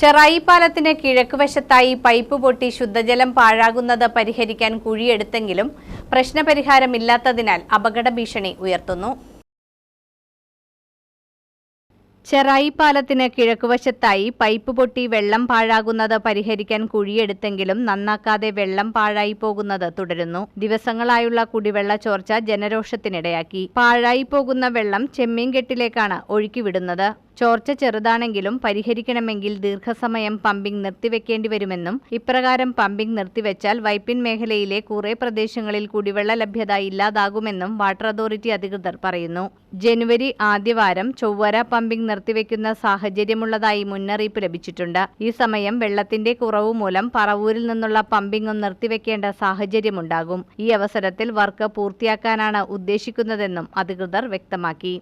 ചെറായി പാലത്തിന് കിഴക്കുവശത്തായി പൈപ്പ് പൊട്ടി ശുദ്ധജലം പാഴാകുന്നത് പരിഹരിക്കാൻ കുഴിയെടുത്തെങ്കിലും പ്രശ്നപരിഹാരമില്ലാത്തതിനാൽ അപകട ഭീഷണി ഉയർത്തുന്നു. ചെറായി പാലത്തിന് കിഴക്കുവശത്തായി പൈപ്പ് പൊട്ടി വെള്ളം പാഴാകുന്നത് പരിഹരിക്കാൻ കുഴിയെടുത്തെങ്കിലും നന്നാക്കാതെ വെള്ളം പാഴായി പോകുന്നത് തുടരുന്നു. ദിവസങ്ങളായുള്ള കുടിവെള്ള ചോർച്ച ജനരോഷത്തിനിടയാക്കി. പാഴായി പോകുന്ന വെള്ളം ചെമ്മീൻകെട്ടിലേക്കാണ് ഒഴുക്കിവിടുന്നത്. ചോർച്ച ചെറുതാണെങ്കിലും പരിഹരിക്കണമെങ്കിൽ ദീർഘസമയം പമ്പിംഗ് നിർത്തിവെക്കേണ്ടി വരുമെന്നും ഇപ്രകാരം പമ്പിംഗ് നിർത്തിവെച്ചാൽ വൈപ്പിൻ മേഖലയിലെ കുറെ പ്രദേശങ്ങളിൽ കുടിവെള്ള ലഭ്യത ഇല്ലാതാകുമെന്നും വാട്ടർ അതോറിറ്റി അധികൃതർ പറയുന്നു. ജനുവരി ആദ്യവാരം ചൊവ്വര പമ്പിംഗ് നിർത്തിവെക്കുന്ന സാഹചര്യമുള്ളതായി മുന്നറിയിപ്പ് ലഭിച്ചിട്ടുണ്ട്. ഈ സമയം വെള്ളത്തിന്റെ കുറവ് മൂലം പറവൂരിൽ നിന്നുള്ള പമ്പിംഗും നിർത്തിവെക്കേണ്ട സാഹചര്യമുണ്ടാകും. ഈ അവസരത്തിൽ വർക്ക് പൂർത്തിയാക്കാനാണ് ഉദ്ദേശിക്കുന്നതെന്നും അധികൃതർ വ്യക്തമാക്കി.